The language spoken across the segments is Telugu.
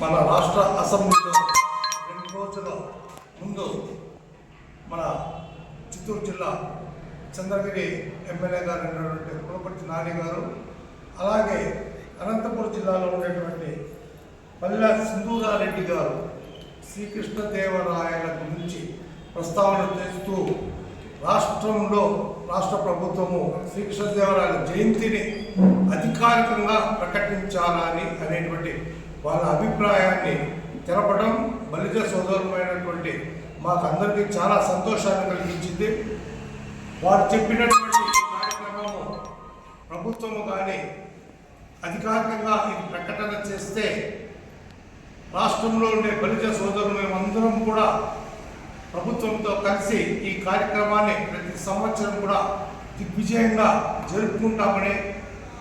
మన రాష్ట్ర అసెంబ్లీలో రెండు రోజుల ముందు మన చిత్తూరు జిల్లా చంద్రగిరి ఎమ్మెల్యే గారు ఉన్నటువంటి కులపర్తి నాని గారు అలాగే అనంతపురం జిల్లాలో ఉండేటువంటి పల్లె సింధూరారెడ్డి గారు శ్రీకృష్ణదేవరాయల గురించి ప్రస్తావన చేస్తూ రాష్ట్రంలో రాష్ట్ర ప్రభుత్వము శ్రీకృష్ణదేవరాయల జయంతిని అధికారికంగా ప్రకటించాలని అనేటువంటి వాళ్ళ అభిప్రాయాన్ని తెలపడం బలిజ సోదరమైనటువంటి మాకందరికీ చాలా సంతోషాన్ని కలిగించింది. వారు చెప్పినటువంటి కార్యక్రమము ప్రభుత్వము కానీ అధికారికంగా ఇది ప్రకటన చేస్తే రాష్ట్రంలో ఉండే బలిజ సోదరులు మేమందరం కూడా ప్రభుత్వంతో కలిసి ఈ కార్యక్రమాన్ని ప్రతి సంవత్సరం కూడా దిగ్విజయంగా జరుపుకుంటామని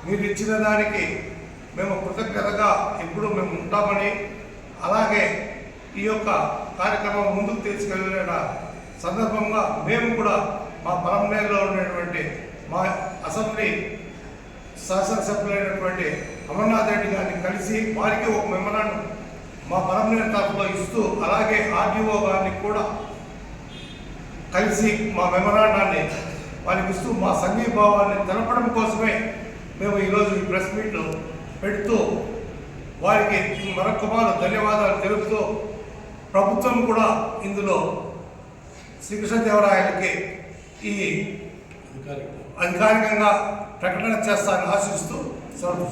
మీరు ఇచ్చిన దానికి మేము కృతజ్ఞతగా ఎప్పుడు మేము ఉంటామని అలాగే ఈ యొక్క కార్యక్రమం ముందుకు తీసుకెళ్ళిన సందర్భంగా మేము కూడా మా పరంనేరులో ఉండేటువంటి మా అసెంబ్లీ శాసనసభ్యులైనటువంటి అమర్నాథ్ రెడ్డి గారిని కలిసి వారికి ఒక మెమరాండం మా పరమనేరు తరఫులో ఇస్తూ అలాగే ఆర్డీఓ గారిని కూడా కలిసి మా మెమరాండాన్ని వారికి ఇస్తూ మా సంఘీభావాన్ని తెలపడం కోసమే మేము ఈరోజు ఈ ప్రెస్ మీట్ పెడుతూ వారికి మరొక మారు ధన్యవాదాలు తెలుపుతూ ప్రభుత్వం కూడా ఇందులో శ్రీకృష్ణదేవరాయలకి ఈ అధికారికంగా ప్రకటన చేస్తానని ఆశిస్తూ సెలవు